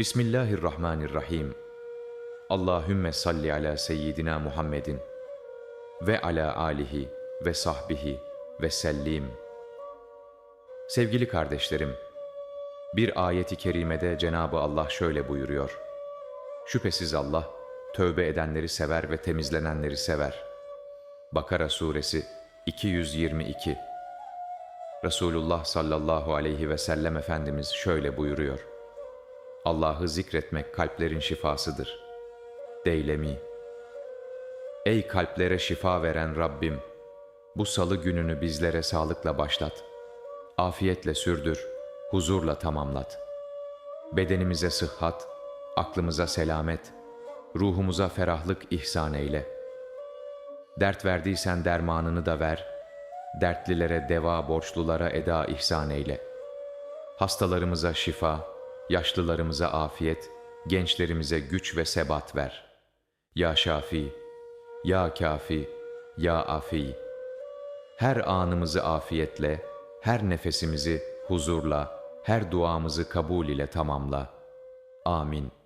Bismillahirrahmanirrahim. Allahümme salli ala seyyidina Muhammedin ve ala alihi ve sahbihi ve sellim. Sevgili kardeşlerim, bir ayeti kerimede Cenabı Allah şöyle buyuruyor. Şüphesiz Allah, tövbe edenleri sever ve temizlenenleri sever. Bakara Suresi 222 Resulullah sallallahu aleyhi ve sellem Efendimiz şöyle buyuruyor. Allah'ı zikretmek kalplerin şifasıdır. Deylemi Ey kalplere şifa veren Rabbim! Bu salı gününü bizlere sağlıkla başlat. Afiyetle sürdür, huzurla tamamlat. Bedenimize sıhhat, aklımıza selamet, ruhumuza ferahlık ihsan eyle. Dert verdiysen dermanını da ver, dertlilere deva borçlulara eda ihsan eyle. Hastalarımıza şifa, yaşlılarımıza afiyet, gençlerimize güç ve sebat ver. Ya Şafi, Ya Kafi, Ya Afi. Her anımızı afiyetle, her nefesimizi huzurla, her duamızı kabul ile tamamla. Amin.